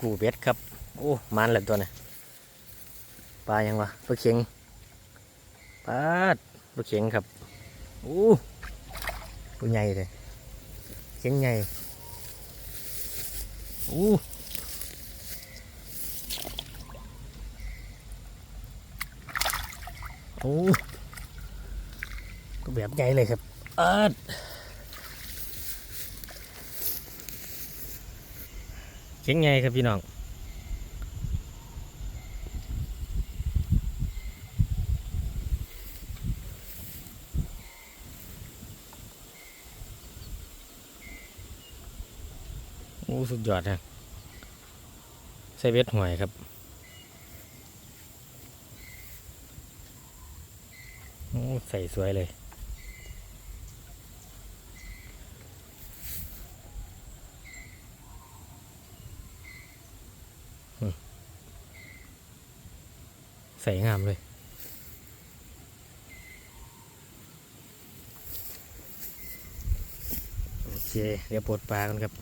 กูเบ็ดครับ โอ้มันเลยตัวน่ะปลายังวะปลาเข็งปลาปลาเข็งครับโอ้ตัวใหญ่เลยเข็งใหญ่โอ้โอ้ตัวแบบใหญ่เลยครับเอิด เข็งใหญ่ครับพี่น้องโอ้สุดยอดฮะใส่เบ็ดหวยครับโอ้ใส่สวยเลย ใสงามเลย โอเค เดี๋ยวปลดปลากันครับ